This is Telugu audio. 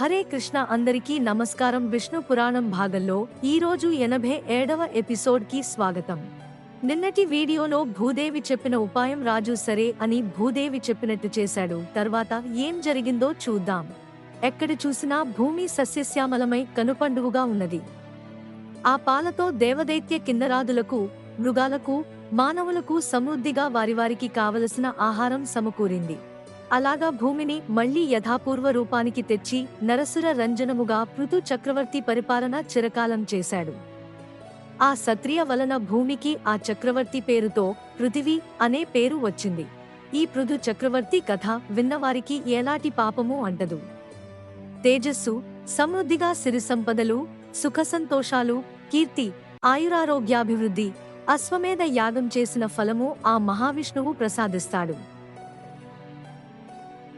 హరే కృష్ణ అందరికీ నమస్కారం. విష్ణు పురాణం భాగంలో ఈరోజు ఎనభై ఏడవ ఎపిసోడ్కి స్వాగతం. నిన్నటి వీడియోలో భూదేవి చెప్పిన ఉపాయం రాజు సరే అని భూదేవి చెప్పినట్టు చేశాడు. తర్వాత ఏం జరిగిందో చూద్దాం. ఎక్కడ చూసినా భూమి సస్యశ్యామలమై కనుపండువుగా ఉన్నది. ఆ పాలతో దేవదైత్య కిన్నరాదులకు మృగాలకు మానవులకు సమృద్ధిగా వారి వారికి కావలసిన ఆహారం సమకూరింది. అలాగా భూమిని మళ్ళీ యథాపూర్వ రూపానికి తెచ్చి నరసుర రంజనముగా పృథు చక్రవర్తి పరిపాలన చిరకాలం చేశాడు. ఆ సత్రియ వలన భూమికి ఆ చక్రవర్తి పేరుతో పృథివీ అనే పేరు వచ్చింది. ఈ పృథు చక్రవర్తి కథ విన్నవారికి ఎలాంటి పాపము అంటదు. తేజస్సు సమృద్ధిగా సిరి సంపదలు సుఖ సంతోషాలు కీర్తి ఆయురారోగ్యాభివృద్ధి అశ్వమేధ యాగం చేసిన ఫలము ఆ మహావిష్ణువు ప్రసాదిస్తాడు.